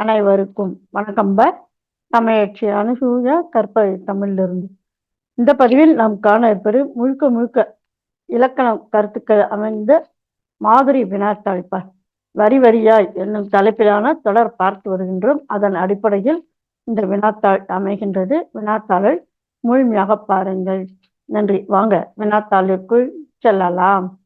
அனைவருக்கும் வணக்கம்ப தமிழச்சி அனுசூயா கற்பவை தமிழிலிருந்து. இந்த பதிவில் நாம் காண இருப்பது முழுக்க முழுக்க இலக்கணம் கருத்துக்கள் அமைந்த மாதிரி வினாத்தாழ்ப்பார் வரி வரியாய் என்னும் தலைப்பிலான தொடர் பார்த்து வருகின்றோம். அதன் அடிப்படையில் இந்த வினாத்தாள் அமைகின்றது. வினாத்தாளை முழுமையாக பாருங்கள். நன்றி. வாங்க வினாத்தாளிற்குள் செல்லலாம்.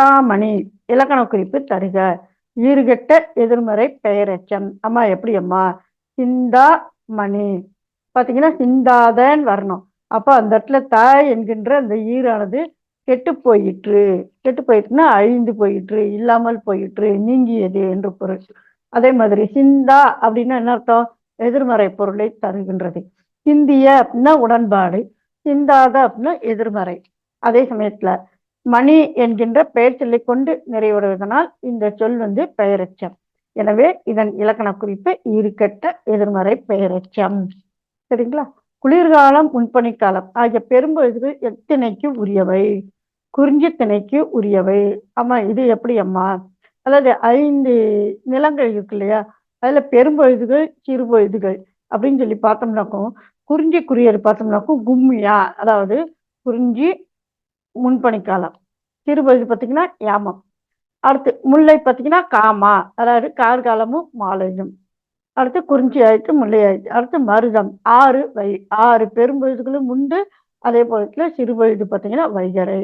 சிந்தாமணி இலக்கண குறிப்பு தருக. ஈறுகெட்ட எதிர்மறை பெயரச்சம். அம்மா எப்படி அம்மா? சிந்தா மணி பாத்தீங்கன்னா சிந்தாதன் வரணும். அப்போ அந்த இடத்துல தாய் என்கின்ற அந்த ஈரானது கெட்டு போயிற்று. கெட்டு போயிட்டுனா அழிந்து போயிற்று இல்லாமல் போயிற்று நீங்கியது என்று பொருள். அதே மாதிரி சிந்தா அப்படின்னா என்ன அர்த்தம்? எதிர்மறை பொருளை தருகின்றது. சிந்திய அப்படின்னா உடன்பாடு சிந்தாத அப்படின்னா எதிர்மறை. அதே சமயத்துல மணி என்கின்ற பெயர் சொல்லை கொண்டு நிறைவுறுவதனால் இந்த சொல் வந்து பெயரச்சம். எனவே இதன் இலக்கண குறிப்பு இருக்கட்ட எதிர்மறை பெயரச்சம். சரிங்களா? குளிர்காலம் முன்பனிக்காலம் ஆகிய பெரும்பொழுது எத்திணைக்கு உரியவை குறிஞ்சி திணைக்கு உரியவை. ஆமா இது எப்படி அம்மா? அதாவது ஐந்து நிலங்கள் இருக்கு இல்லையா? அதுல பெரும்பொழுதுகள் சிறுபொழுதுகள் அப்படின்னு சொல்லி பார்த்தோம்னாக்கும் குறிஞ்சி குறியர் பார்த்தோம்னாக்கும் கும்மியா அதாவது குறிஞ்சி முன்பணிக்காலம். சிறுபொழுது பார்த்தீங்கன்னா யாமம். அடுத்து முல்லை பார்த்தீங்கன்னா காமா அதாவது கார்காலமும் மாலையும். அடுத்து குறிஞ்சி ஆயிட்டு முல்லை ஆயிடுச்சு அடுத்து மருதம் ஆறு வை ஆறு பெரும்பொழுதுகளும் உண்டு. அதே போல சிறுபொழுது பார்த்தீங்கன்னா வைகரை.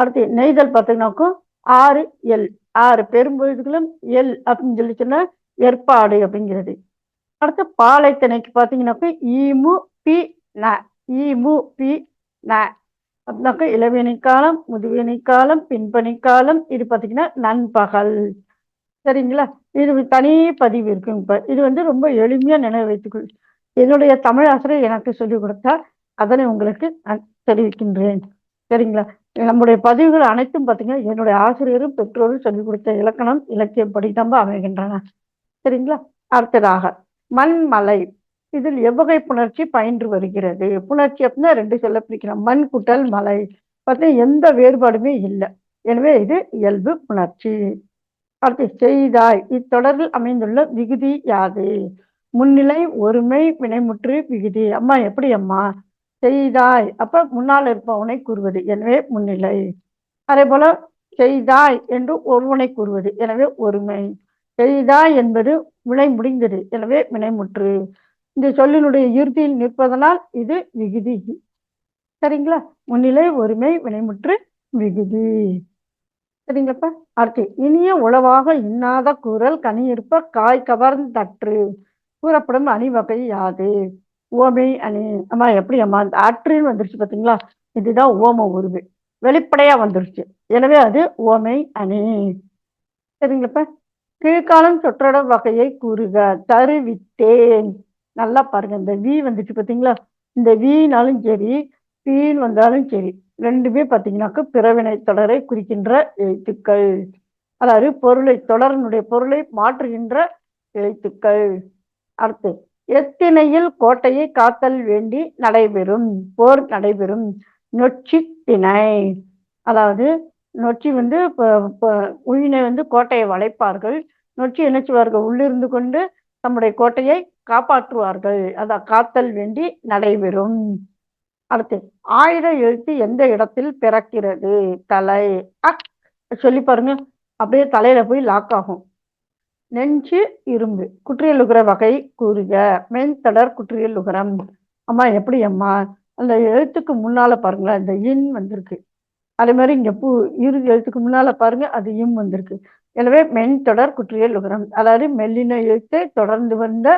அடுத்து நெய்தல் பார்த்தீங்கன்னாக்கும் ஆறு எல் ஆறு பெரும்பொழுதுகளும் எல் அப்படின்னு சொல்லி சொன்னா ஏற்பாடு அப்படிங்கிறது. அடுத்து பாலைத்திணைக்கு பார்த்தீங்கன்னாக்கும் ஈமு பி ந ஈமு பி ந. அப்படின்னாக்கா இளவேணி காலம் முதுவேணி காலம் பின்பணி காலம் இது பார்த்தீங்கன்னா நண்பகல். சரிங்களா? இது தனி பதிவு இருக்குங்க இப்போ. இது வந்து ரொம்ப எளிமையா நினைவு வைத்துக்கொள். என்னுடைய தமிழ் ஆசிரியர் எனக்கு சொல்லிக் கொடுத்தார். அதனை உங்களுக்கு நான் தெரிவிக்கின்றேன். சரிங்களா? நம்முடைய பதிவுகள் அனைத்தும் பார்த்தீங்கன்னா என்னுடைய ஆசிரியரும் பெற்றோரும் சொல்லிக் கொடுத்த இலக்கணம் இலக்கியம் படித்தம்ப அமைகின்றன. சரிங்களா? அடுத்ததாக மண்மலை. இதில் எவ்வகை புணர்ச்சி பயின்று வருகிறது? புணர்ச்சி அப்படின்னா ரெண்டு சொல்ல பிரிக்கிறோம். மண் குட்டல் மலை. பார்த்தீங்கன்னா எந்த வேறுபாடுமே இல்லை. எனவே இது இயல்பு புணர்ச்சி. அடுத்து செய்தாய். இத்தொடரில் அமைந்துள்ள விகுதி யாது? முன்னிலை ஒருமை வினைமுற்று விகுதி. அம்மா எப்படி அம்மா? செய்தாய். அப்ப முன்னால் இருப்பவனை கூறுவது. எனவே முன்னிலை. அதே போல செய்தாய் என்று ஒருவனை கூறுவது. எனவே ஒருமை. செய்தாய் என்பது வினை முடிந்தது. எனவே வினைமுற்று. இந்த சொல்லினுடைய இறுதியில் நிற்பதனால் இது விகுதி. சரிங்களா? முன்னிலை ஒருமை வினைமுற்று விகுதி. சரிங்களாப்பா அடுத்து இனிய உளவாக இன்னாத கூறல் கனியிருப்ப காய் கவர்ந்தற்று கூறப்படும் அணி வகை யாது? ஓமை அணி. அம்மா எப்படி அம்மா? அந்த அற்றுன்னு வந்துருச்சு பார்த்தீங்களா இதுதான் ஓம உருவு வெளிப்படையா வந்துருச்சு. எனவே அது ஓமை அணி. சரிங்களப்பா கீழ்காலம் சொற்றட வகையை கூறுக. தருவித்தேன். நல்லா பாருங்க. இந்த வி வந்துச்சு பார்த்தீங்களா இந்த வீனாலும் சரி பீன் வந்தாலும் சரி ரெண்டுமே பார்த்தீங்கன்னாக்க பிறவினை தொடரை குறிக்கின்ற எழுத்துக்கள். அதாவது பொருளை தொடரனுடைய பொருளை மாற்றுகின்ற எழுத்துக்கள். அடுத்து எத்தினையில் கோட்டையை காத்தல் வேண்டி நடைபெறும் போர் நடைபெறும் நொச்சி திணை அதாவது நொச்சி வந்து உயினை வந்து கோட்டையை வளைப்பார்கள். நொச்சி இணைச்சுவார்கள் உள்ளிருந்து கொண்டு தம்முடைய கோட்டையை காப்பாற்றுவார்கள். அத காத்தல் வேண்டி நடைபெறும். அடுத்து ஆயுத எழுத்து எந்த இடத்தில் பிறக்கிறது? தலை. அக் சொல்லி பாருங்க. அப்படியே தலையில போய் லாக் ஆகும். நெஞ்சு இரும்பு. குற்றியலுகிற வகை கூறுக. மென்தடர் குற்றியலுகரம் அம்மா எப்படி அம்மா? அந்த எழுத்துக்கு முன்னால பாருங்களேன் இந்த இன் வந்திருக்கு. அதே மாதிரி இங்க பூ இறுதி எழுத்துக்கு முன்னால பாருங்க அது இம் வந்திருக்கு. எனவே மென் தொடர் குற்றியல் உகரம் அதாவது மெல்லின எழுத்தை தொடர்ந்து வந்த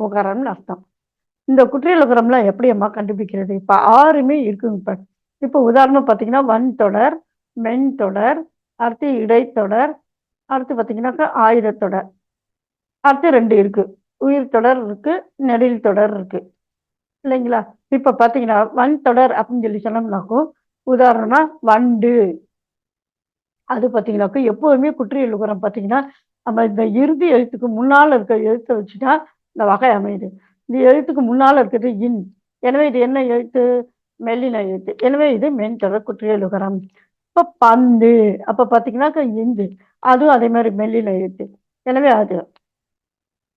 உகரம்னு அர்த்தம். இந்த குற்றியல் உகரம்லாம் எப்படி அம்மா கண்டுபிடிக்கிறது? இப்போ ஆறுமே இருக்குங்க இப்போ. இப்போ உதாரணம் பார்த்தீங்கன்னா வன் தொடர் மென் தொடர் அடுத்து இடைத்தொடர் அடுத்து பார்த்தீங்கன்னாக்கா ஆயுதத்தொடர் அடுத்து ரெண்டு இருக்கு. உயிர் தொடர் இருக்கு நெடில் தொடர் இருக்கு. இல்லைங்களா? இப்போ பார்த்தீங்கன்னா வன் தொடர் அப்படின்னு சொல்லி சொன்னோம்னாக்கும் உதாரணம்னா வண்டு. அது பார்த்தீங்கன்னாக்கா எப்போதுமே குற்றியல் உகரம் பார்த்தீங்கன்னா நம்ம இந்த இறுதி எழுத்துக்கு முன்னால் இருக்க எழுத்தை வச்சுட்டா இந்த வகை அமையுது. இந்த எழுத்துக்கு முன்னால இருக்கிறது இன். எனவே இது என்ன எழுத்து? மெல்லின எழுத்து. எனவே இது மென்தொடர் குற்றியலுகரம். இப்போ பந்து. அப்போ பார்த்தீங்கன்னாக்கா இந்து. அதுவும் அதே மாதிரி மெல்லின எழுத்து. எனவே அது.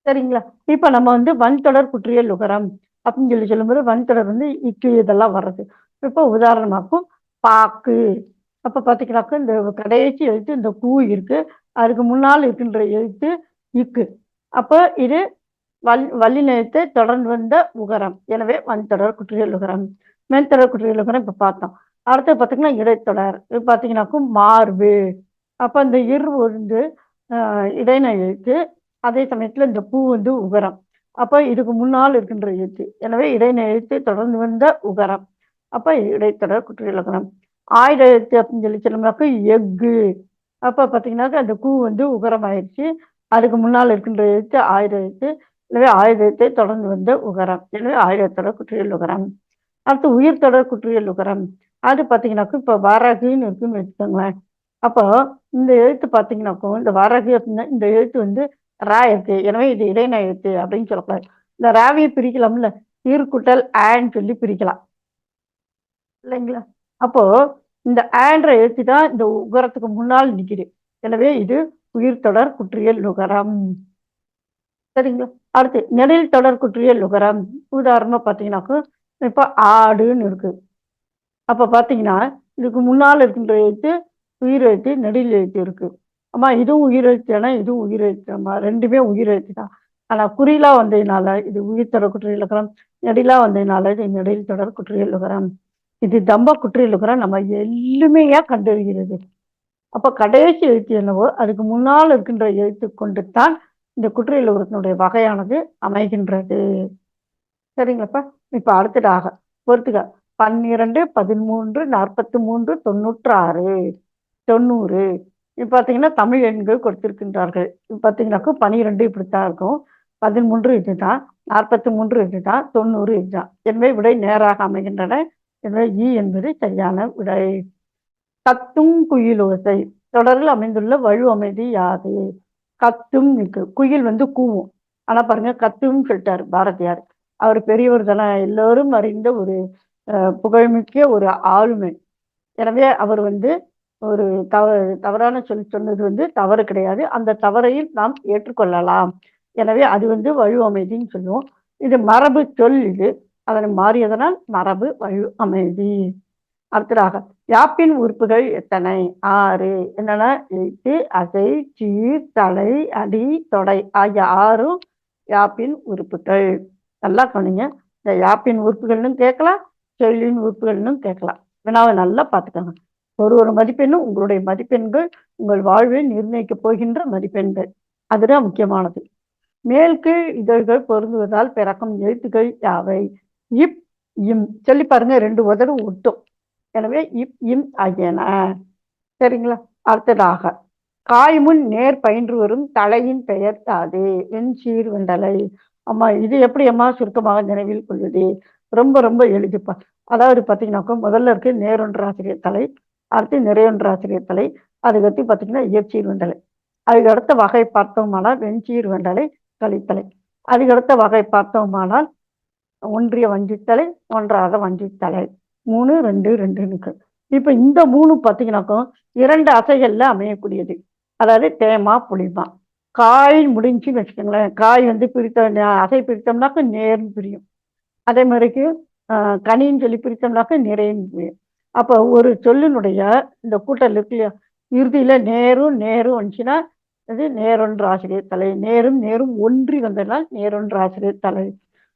சரிங்களா? இப்போ நம்ம வந்து வன்தொடர் குற்றியல் உகரம் அப்படின்னு சொல்லி சொல்லும்போது வன்தொடர் வந்து இக்கு இதெல்லாம் வர்றது. இப்போ உதாரணமாக்கும் பாக்கு. அப்போ பார்த்தீங்கன்னாக்கா இந்த கடைசி எழுத்து இந்த கூ இருக்கு. அதுக்கு முன்னால் இருக்கின்ற எழுத்து இக்கு. அப்போ இது வல் வள்ளி எழுத்தை தொடர்ந்து வந்த உகரம். எனவே வன்தொடர் குற்றியல் உகரம். மென்தொடர் குற்றியல் உகரம் இப்போ பார்த்தோம். அடுத்து பார்த்தீங்கன்னா இடைத்தொடர். இது பார்த்தீங்கன்னாக்கும் மார்பு. அப்போ இந்த இரு வந்து ஆஹ், எழுத்து. அதே சமயத்தில் இந்த பூ வந்து உகரம். அப்போ இதுக்கு முன்னால் இருக்கின்ற எழுத்து. எனவே இடையின எழுத்து தொடர்ந்து வந்த உகரம். அப்போ இடைத்தொடர் குற்றியலக்கணம் ஆயுத எழுத்து அப்படின்னு சொல்லி சொல்லணும்னாக்கா எஃகு. அப்போ பார்த்தீங்கன்னாக்கா அந்த கூ வந்து உகரம் ஆயிடுச்சு அதுக்கு முன்னால் இருக்கின்ற எழுத்து ஆயுத எழுத்து எனவே ஆயுத எழுத்தை தொடர்ந்து வந்த உகரம். எனவே ஆயுதத்தொடர் குற்றியல் உகரம். அடுத்து உயிர் தொடர் குற்றியல் உகரம். அது பார்த்தீங்கன்னாக்கா இப்போ வாராகின்னு இருக்குன்னு வச்சுக்கோங்களேன். அப்போ இந்த எழுத்து பார்த்தீங்கன்னாக்கோ இந்த வாராகி அப்படின்னா இந்த எழுத்து வந்து ரா இருக்கு. எனவே இது இடைநா எழுத்து அப்படின்னு சொல்லக்கூடாது. இந்த ராவியை பிரிக்கலாம்ல. ஈர்க்குட்டல் ஆன்னு சொல்லி பிரிக்கலாம். இல்லைங்களா? அப்போ இந்த ஆன்ற எழுத்து தான் இந்த உகரத்துக்கு முன்னால் நிற்கிது எனவே இது உயிர் தொடர் குற்றியல் நுகரம் சரிங்களா? அடுத்து நெடில் தொடர் குற்றியல் நுகரம் உதாரணமா பார்த்தீங்கன்னாக்கா இப்போ ஆடுன்னு இருக்கு. அப்போ பார்த்தீங்கன்னா இதுக்கு முன்னால் இருக்கின்ற எழுத்து உயிர் எழுத்து நெடில் எழுத்து இருக்கு. ஆமா இதுவும் உயிர் எழுத்துனா இதுவும் உயிர் எழுத்து ரெண்டுமே உயிர் எழுத்து தான். ஆனால் குறிலா வந்ததுனால இது உயிர் தொடர் குற்றியல் நுகரம் நெடிலா வந்ததுனால இது நெடில் தொடர் குற்றியல் நுகரம் இது தம்ப குற்றியலுக்குறா நம்ம எளிமையா கண்டறிகிறது. அப்போ கடைசி எழுத்து என்னவோ அதுக்கு முன்னால் இருக்கின்ற எழுத்து கொண்டு தான் இந்த குற்றியலுரத்தினுடைய வகையானது அமைகின்றது. சரிங்களாப்பா? இப்போ அடுத்ததாக பொறுத்துக்க பன்னிரண்டு பதிமூன்று நாற்பத்தி மூன்று தொண்ணூற்று ஆறு தொண்ணூறு. இப்போ பார்த்தீங்கன்னா தமிழ் எண்கள் கொடுத்திருக்கின்றார்கள். இப்போ பார்த்தீங்கன்னாக்கா பன்னிரெண்டு இப்படித்தான் இருக்கும். பதிமூன்று இதுதான் நாற்பத்தி மூன்று இதுதான் தொண்ணூறு இதுதான். எனவே விடை நேராக அமைகின்றன. எனவே இ என்பது சரியான விடை. கத்தும் குயிலோசை தொடரில் அமைந்துள்ள வலு அமைதி யாது? கத்தும் நிற்கு. குயில் வந்து கூவும். ஆனா பாருங்க கத்தும் சொல்லிட்டார் பாரதியார். அவர் பெரியவர் தானே. எல்லோரும் அறிந்த ஒரு அஹ், புகழ்மிக்க ஒரு ஆளுமை. எனவே அவர் வந்து ஒரு தவ தவறான சொல் சொன்னது வந்து தவறு கிடையாது. அந்த தவறையும் நாம் ஏற்றுக்கொள்ளலாம். எனவே அது வந்து வலு அமைதின்னு சொல்லுவோம். இது மரபு சொல் இது. அதனை மாறியதனால் மரபு வழு அமைதி. அடுத்ததாக யாப்பின் உறுப்புகள் எத்தனை? ஆறு. என்னன்னா? எழுத்து அசை சீர் தலை அடி தொடை ஆகிய ஆறும் யாப்பின் உறுப்புகள். நல்லா கவனிங்க. இந்த யாப்பின் உறுப்புகள்னு கேட்கலாம் சொல்லின் உறுப்புகள்னு கேட்கலாம். வினாவை நல்லா பார்த்துக்கோங்க. ஒரு ஒரு மதிப்பெண்ணும் உங்களுடைய மதிப்பெண்கள் உங்கள் வாழ்வை நிர்ணயிக்க போகின்ற மதிப்பெண்கள். அதுதான் முக்கியமானது. மேல் கீழ் இதழ்கள் பொருந்துவதால் பிறக்கும் எழுத்துக்கள் யாவை? இப் இம். சொல்லி பாருங்க ரெண்டு உதடு ஒட்டும். எனவே இப் இம் ஆகியன. சரிங்களா? அடுத்ததாக காய்முன் நேர் பயின்று வரும் தலையின் பெயர் தாதே. என் சீர் வெண்டலை அம்மா இது எப்படி அம்மா சுருக்கமாக நினைவில் கொள்வது ரொம்ப ரொம்ப எளிதுப்பா. அதாவது பார்த்தீங்கன்னாக்கா முதல்ல இருக்கு நேரொன்றாசிரியர் தலை அடுத்து நிறையொன்றாசிரியர் தலை அதுக்கடுத்து பார்த்தீங்கன்னா இயற்சீர் வெண்டலை அதுக்கு அடுத்த வகை பார்த்தோமானால் வெஞ்சீர் வெண்டலை கலித்தலை. அதுக்கு அடுத்த வகை பார்த்தோமானால் ஒன்றிய வஞ்சித்தலை ஒன்றாத வஞ்சித்தலை. மூணு ரெண்டு ரெண்டுன்னு இப்போ இந்த மூணு பார்த்தீங்கன்னாக்கும் இரண்டு அசைகள்ல அமையக்கூடியது. அதாவது தேமா புளிமா. காய் முடிஞ்சுன்னு வச்சுக்கோங்களேன். காய் வந்து பிரித்த அசை பிரித்தோம்னாக்க நேர்னு பிரியும். அதே மாதிரிக்கு கனின்னு சொல்லி பிரித்தோம்னாக்க நிறைன்னு பிரியும். அப்போ ஒரு சொல்லினுடைய இந்த கூட்டல் இருக்கு இல்லையா? இறுதியில நேரும் நேரும் வந்துச்சுன்னா இது நேரொன்று ஆசிரியர் தலை. நேரும் நேரும் ஒன்றி வந்ததுனால் நேரொன்று ஆசிரியர் தலை.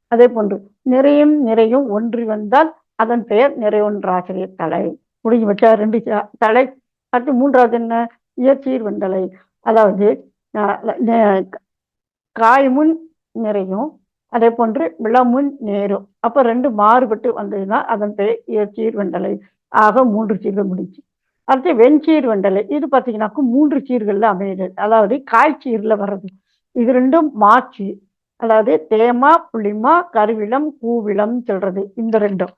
அதே போன்று நிறையும் நிறையும் ஒன்றி வந்தால் அதன் பெயர் நிறையொன்று தலை. முடிஞ்சு வச்சா ரெண்டு தலை. அடுத்து மூன்றாவது என்ன? இயற்சீர் வெண்டலை அதாவது ஆஹ், நே- காய்முன் நிறையும் அதே போன்று விளமுன் நேரும். அப்போ ரெண்டு மாறுபட்டு வந்ததுன்னா அதன் பெயர் இயற்சீர் வெண்டலை ஆக மூன்று சீர்கள் முடிஞ்சு. அடுத்து வெண்சீர் வெண்டலை இது பார்த்தீங்கன்னாக்கும் மூன்று சீர்களில் அமையுது. அதாவது காய்ச்சீரில் வர்றது. இது ரெண்டும் மாச்சி. அதாவது தேமா புளிமா கருவிளம் கூவிளம் சொல்றது இந்த ரெண்டும்.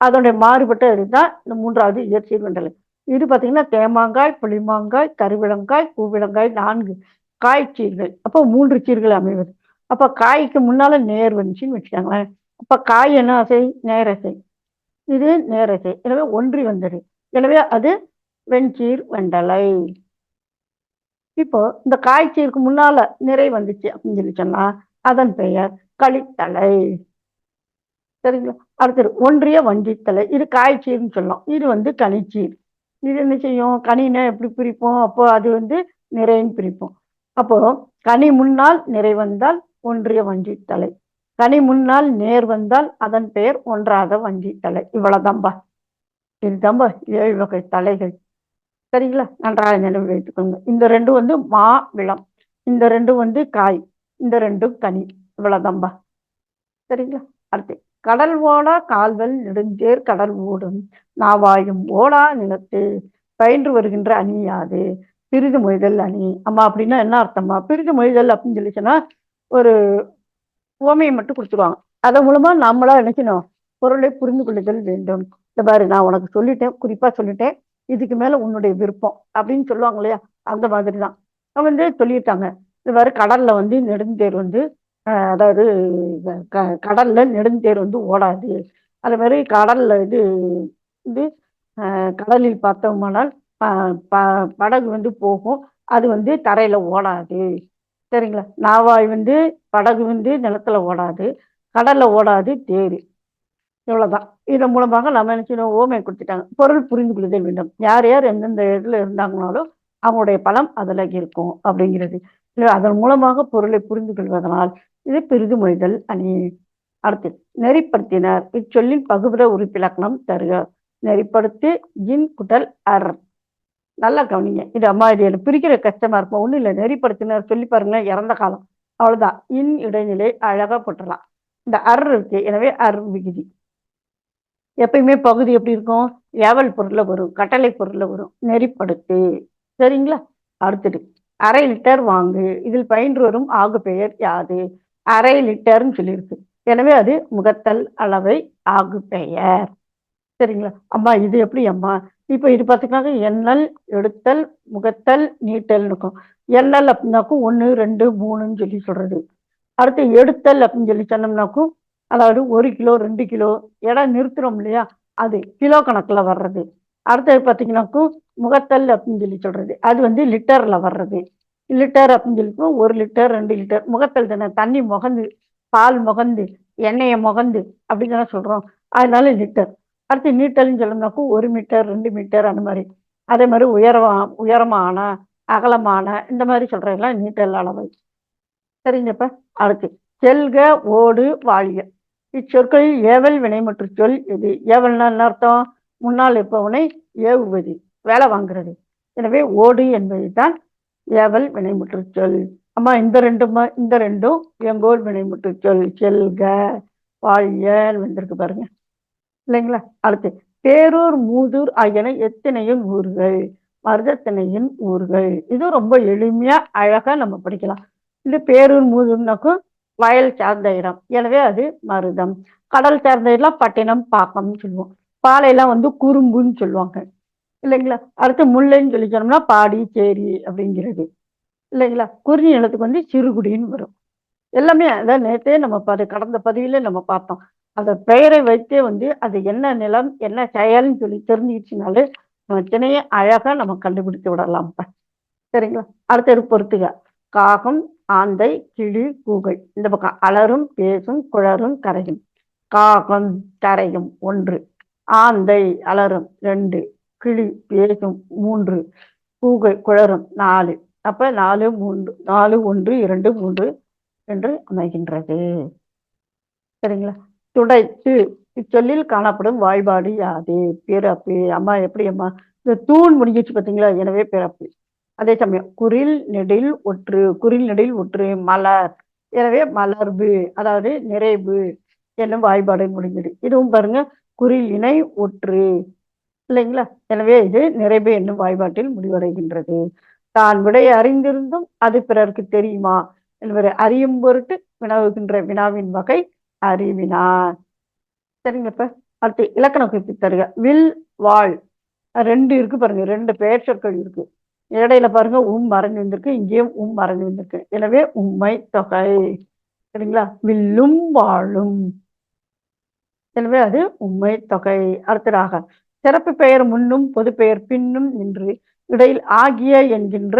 அதனுடைய மாறுபட்ட இதுதான் இந்த மூன்றாவது இயற்கை வெண்டலை இது பார்த்தீங்கன்னா தேமாங்காய் புளிமாங்காய் கருவிளங்காய் கூவிளங்காய் நான்கு காய்ச்சீர்கள் அப்போ மூன்று சீர்கள் அமைவது. அப்ப காய்க்கு முன்னால நேர் வந்துச்சுன்னு வச்சுக்கோங்களேன். அப்ப காய் என்ன அசை? நேரசை இது நேரசை எனவே ஒன்றி வந்தது. எனவே அது வெண்சீர் வெண்டலை. இப்போ இந்த காய்ச்சீருக்கு முன்னால நிறை வந்துச்சு அப்படின்னு சொல்லி சொன்னா அதன் பெயர் களித்தலை சரிங்களா? அடுத்தது ஒன்றிய வஞ்சித்தலை. இது காய்ச்சீர்னு சொல்லலாம். இது வந்து கனிச்சீர். இது என்ன செய்யும்? கனினா எப்படி பிரிப்போம்? அப்போ அது வந்து நிறைன்னு பிரிப்போம். அப்போ கனி முன்னால் நிறை வந்தால் ஒன்றிய வஞ்சித்தலை. கனி முன்னால் நேர் வந்தால் அதன் பெயர் ஒன்றாத வஞ்சித்தலை. இவ்வளவுதான்பா. இதுதான்பா ஏழு வகை தலைகள். சரிங்களா? நன்றாக நினைவு வைத்துக்கோங்க இந்த ரெண்டு வந்து மா விளம். இந்த ரெண்டு வந்து காய். இந்த ரெண்டும் தனி. இவ்வளவுதான்பா. சரிங்களா? அடுத்து கடல் ஓடா கால்வல் நெடுஞ்சேர் கடல் ஓடும். நாவாயும் ஓடா நிலத்து பயின்று வருகின்ற அணி யாது? பிரிது மொய்தல் அணி. அம்மா அப்படின்னா என்ன அர்த்தம்மா? பிரிது மொய்தல் அப்படின்னு சொல்லி ஒரு உவமையை மட்டும் கொடுத்துருவாங்க. அதன் மூலமா நம்மளா நினைக்கணும் பொருளை புரிந்து கொள்ளுதல் வேண்டும். இந்த பாரு நான் உனக்கு சொல்லிட்டேன். குறிப்பா சொல்லிட்டேன். இதுக்கு மேல உன்னுடைய விருப்பம் அப்படின்னு சொல்லுவாங்க இல்லையா? அந்த மாதிரி தான் அவங்க வந்து சொல்லிட்டாங்க இது மாதிரி கடல்ல வந்து நெடுந்தேர் வந்து ஆஹ் அதாவது க- கடல்ல நெடுந்தேர் வந்து ஓடாது. அது மாதிரி கடல்ல இது இது ஆஹ் கடலில் பார்த்தோமானால் ப- ப- படகு வந்து போகும். அது வந்து தரையில ஓடாது. சரிங்களா? நாவாய் வந்து படகு வந்து நிலத்துல ஓடாது. கடல்ல ஓடாது தேரு. இவ்வளவுதான். இதன் மூலமாக நம்ம என்ன செய்யணும்? ஓமை கொடுத்துட்டாங்க. பொருள் புரிந்து கொள்ளுதல் வேண்டும். யார் யார் எந்தெந்த இடத்துல இருந்தாங்கனாலும் அவங்களுடைய பலம் அதுல இருக்கும் அப்படிங்கிறது. அதன் மூலமாக பொருளை புரிந்து கொள்வதனால் இது பெரிது மொழிதல் அணி அடுத்து நெறிப்படுத்தினர். இச்சொல்லின் பகுபுர உறுப்பிலக்கணம் தருக. நெறிப்படுத்தி ஜின் குட்டல் அர். நல்லா கவனிங்க. இது அம்மா இது எனக்கு பிரிக்கிற கஷ்டமா இருக்கும்? ஒன்றும் இல்லை. நெறிப்படுத்தினர். சொல்லி பாருங்க இறந்த காலம். அவ்வளவுதான். இன் இடைநிலை அழகா போட்டுடலாம் இந்த அர் இருக்கு. எனவே அர் விகுதி. எப்பயுமே பகுதி எப்படி இருக்கும்? ஏவல் பொருள்ல வரும். கட்டளை பொருள்ல வரும். நெறிப்படுத்து. சரிங்களா? அடுத்தது. அரை லிட்டர் வாங்கு. இதில் பயின்று வரும் ஆகு பெயர் யாது? அரை லிட்டர்னு சொல்லியிருக்கு எனவே அது முகத்தல் அளவை ஆகு பெயர். சரிங்களா? அம்மா இது எப்படி அம்மா? இப்போ இது பார்த்துக்கலாம் எண்ணல் எடுத்தல் முகத்தல் நீட்டல் இருக்கும். எண்ணல் அப்படின்னாக்கும் ஒன்று ரெண்டு மூணுன்னு சொல்லி சொல்றது. அடுத்து எடுத்தல் அப்படின்னு சொல்லி சொன்னோம்னாக்கும் அதாவது ஒரு கிலோ ரெண்டு கிலோ இடம் நிறுத்துறோம் இல்லையா? அது கிலோ கணக்கில் வர்றது. அடுத்தது பார்த்தீங்கன்னாக்கும் முகத்தல் அப்படின்னு சொல்லி சொல்கிறது அது வந்து லிட்டரில் வர்றது. லிட்டர் அப்படின்னு சொல்லிக்கும் ஒரு லிட்டர் ரெண்டு லிட்டர். முகத்தல் தானே? தண்ணி முகந்து பால் முகந்து எண்ணெயை முகந்து அப்படின்னு தானே சொல்கிறோம் அதனால லிட்டர். அடுத்து நீட்டல்னு சொல்லணும்னாக்கும் ஒரு மீட்டர் ரெண்டு மீட்டர் அந்த மாதிரி. அதே மாதிரி உயரமா உயரமான அகலமான இந்த மாதிரி சொல்கிறதெல்லாம் நீட்டல் அளவு. சரிங்கப்ப? அடுத்து செல்க ஓடு வாழிய இச்சொற்களில் ஏவல் வினைமுற்று சொல் இது ஏவல்னா என்ன அர்த்தம்? முன்னால் இருப்பவனை ஏவுவது வேலை வாங்குறது. எனவே ஓடு என்பது தான் ஏவல் வினைமுற்று சொல். அம்மா இந்த ரெண்டும் இந்த ரெண்டும் எங்கோல் வினைமுற்று சொல். செல்க வாழியன்னு வந்திருக்கு பாருங்க. இல்லைங்களா? அடுத்து பேரூர் மூதூர் ஆகியன எத்தனையும் ஊர்கள்? மருதத்தினையின் ஊர்கள். இது ரொம்ப எளிமையா அழகா நம்ம படிக்கலாம். இது பேரூர் மூதூர்னாக்கும் வயல் சார்ந்த இடம். எனவே அது மருதம். கடல் சார்ந்த இடம் பட்டினம் பாக்கம்னு சொல்லுவோம். பாலையெல்லாம் வந்து குறும்புன்னு சொல்லுவாங்க. இல்லைங்களா? அடுத்து முல்லைன்னு சொல்லி சொன்னோம்னா பாடி சேரி அப்படிங்கிறது. இல்லைங்களா? குறிஞ்சி நிலத்துக்கு வந்து சிறுகுடின்னு வரும். எல்லாமே அதான் நேற்றே நம்ம பதி கடந்த பதிவில நம்ம பார்த்தோம். அந்த பெயரை வைத்தே வந்து அது என்ன நிலம் என்ன செயல்னு சொல்லி தெரிஞ்சுக்கிச்சுனாலே நம்ம திணையை அழகா நம்ம கண்டுபிடித்து விடலாம். சரிங்களா? அடுத்தது பொறுத்துக? காகம் ஆந்தை கிளி கூகை. இந்த பக்கம் அலரும் பேசும் குழரும் கரையும். காகம் கரையும் ஒன்று. ஆந்தை அலரும் ரெண்டு கிளி பேசும் மூன்று கூகை குழரும் நாலு. அப்ப நாலு மூன்று நாலு ஒன்று இரண்டு மூன்று என்று அமைகின்றது. சரிங்களா? துடைத்து இச்சொல்லில் காணப்படும் வாய்பாடு யாது? பிறப்பு. அம்மா எப்படி அம்மா? இந்த தூண் முடிஞ்சிச்சு பார்த்தீங்களா எனவே பிறப்பு. அதே சமயம் குரில் நெடில் ஒற்று குரில் நெடில் ஒற்று மலர். எனவே மலர்வு அதாவது நிறைவு என்னும் வாய்பாடு முடிஞ்சிடு இதுவும் பாருங்க குரில் இணை ஒற்று இல்லைங்களா? எனவே இது நிறைவு என்னும் வாய்பாட்டில் முடிவடைகின்றது. தான் விடை அறிந்திருந்தும் அது பிறருக்கு தெரியுமா என்பதை அறியும் பொருட்டு வினவுகின்ற வினாவின் வகை அறிவினா. சரிங்களப்ப அடுத்து இலக்கண குறிப்பு தருக. வில் வாழ். ரெண்டு இருக்கு பாருங்க ரெண்டு பெயர் சொற்கள் இருக்கு. இடையில பாருங்க உம் மறைஞ்சு வந்திருக்கு இங்கேயும் உம் மறைஞ்சு வந்திருக்கு. எனவே உண்மை தொகை. சரிங்களா? வில்லும் வாழும். எனவே அது உண்மை தொகை அடுத்ததாக சிறப்பு பெயர் முன்னும் பொது பெயர் பின்னும் நின்று இடையில் ஆகிய என்கின்ற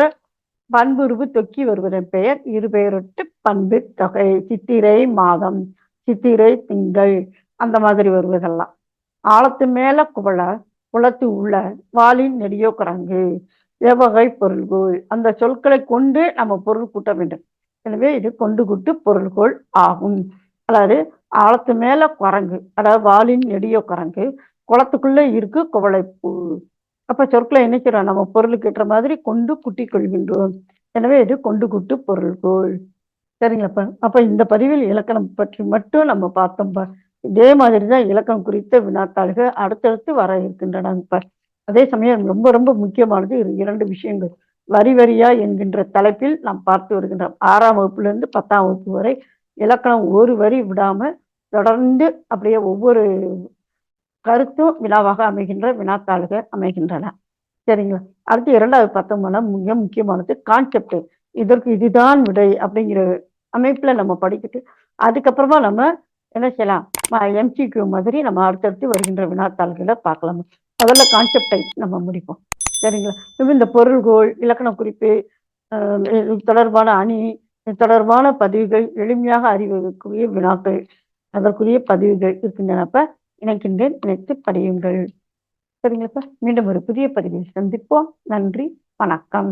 பண்புருவு தொக்கி வருவதன் பெயர் இருபெயரொட்டு பண்பு தொகை சித்திரை மாதம் சித்திரை திங்கள் அந்த மாதிரி வருவதெல்லாம். ஆழத்து மேல குவள குளத்து உள்ள வாலின் நெடியோ குரங்கு எவ்வகை பொருள்கோள் அந்த சொற்களை கொண்டு நம்ம பொருள் கூட்ட வேண்டும். எனவே இது கொண்டு கூட்டு பொருள்கோள் ஆகும். அதாவது ஆழத்து மேல குரங்கு அதாவது வாளின் நெடியோ குரங்கு குளத்துக்குள்ள இருக்கு குவளைப்பூ. அப்ப சொற்களை என்னைக்கிறோம் நம்ம பொருளுக்கு ஏற்ற மாதிரி கொண்டு குட்டி கொள்கின்றோம் எனவே இது கொண்டு கூட்டு பொருள்கோள் சரிங்களப்ப அப்ப இந்த பதிவில் இலக்கணம் பற்றி மட்டும் நம்ம பார்த்தோம்ப்பா இதே மாதிரி தான் இலக்கணம் குறித்த வினாத்தாள்கள் அடுத்தடுத்து வர இருக்கின்றன இப்ப அதே சமயம் ரொம்ப ரொம்ப முக்கியமானது இரண்டு விஷயங்கள். வரி வரியா என்கின்ற தலைப்பில் நாம் பார்த்து வருகின்றோம். ஆறாம் வகுப்புல இருந்து பத்தாம் வகுப்பு வரை இலக்கணம் ஒரு வரி விடாமல் தொடர்ந்து அப்படியே ஒவ்வொரு கருத்தும் வினாவாக அமைகின்ற வினாத்தாள்கள் அமைகின்றன. சரிங்களா? அடுத்து இரண்டாவது பார்த்தோம்னா மிக முக்கியமானது கான்செப்ட் இதற்கு இதுதான் விடை அப்படிங்கிற அமைப்பில் நம்ம படிக்கிட்டு அதுக்கப்புறமா நம்ம என்ன செய்யலாம்? எம்சிக்யூ மாதிரி நம்ம அடுத்தடுத்து வருகின்ற வினாத்தாள்களை பார்க்கலாம். முதல்ல கான்செப்டை நம்ம முடிப்போம். சரிங்களா? இந்த பொருள்கோள் இலக்கண குறிப்பு இது தொடர்பான அணி இது தொடர்பான பதிவுகள் எளிமையாக அறிவதற்குரிய வினாக்கள். அதற்குரிய பதிவுகள் இருக்கின்றனப்ப இணைக்கின்றேன். இணைத்து படியுங்கள். சரிங்களாப்பா மீண்டும் ஒரு புதிய பதிவில் சந்திப்போம். நன்றி. வணக்கம்.